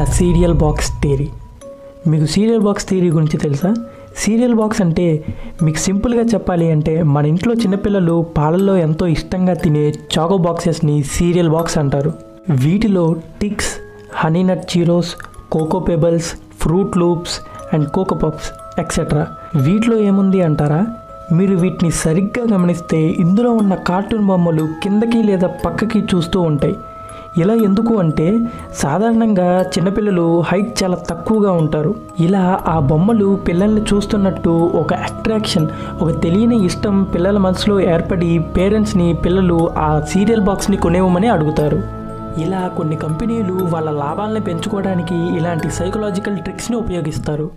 The cereal box theory. మీకు cereal box theory గురించి తెలుసా? సీరియల్ బాక్స్ అంటే మీకు సింపుల్గా చెప్పాలి అంటే మన ఇంట్లో చిన్నపిల్లలు పాలల్లో ఎంతో ఇష్టంగా తినే చాకో బాక్సెస్ని సీరియల్ బాక్స్ అంటారు. వీటిలో Trix Honey Nut Cheerios Cocoa Pebbles Froot Loops and Cocoa Puffs etcetera. వీటిలో ఏముంది అంటారా? మీరు వీటిని సరిగ్గా గమనిస్తే ఇందులో ఉన్న కార్టూన్ బొమ్మలు కిందకి లేదా పక్కకి చూస్తూ ఉంటాయి. ఇలా ఎందుకు అంటే సాధారణంగా చిన్నపిల్లలు హైట్ చాలా తక్కువగా ఉంటారు. ఇలా ఆ బొమ్మలు పిల్లల్ని చూస్తున్నట్టు ఒక అట్రాక్షన్ ఒక తెలియని ఇష్టం పిల్లల మనసులో ఏర్పడి పేరెంట్స్ని పిల్లలు ఆ సీరియల్ బాక్స్ని కొనేవమని అడుగుతారు. ఇలా కొన్ని కంపెనీలు వాళ్ళ లాభాలను పెంచుకోవడానికి ఇలాంటి సైకలాజికల్ ట్రిక్స్ని ఉపయోగిస్తారు.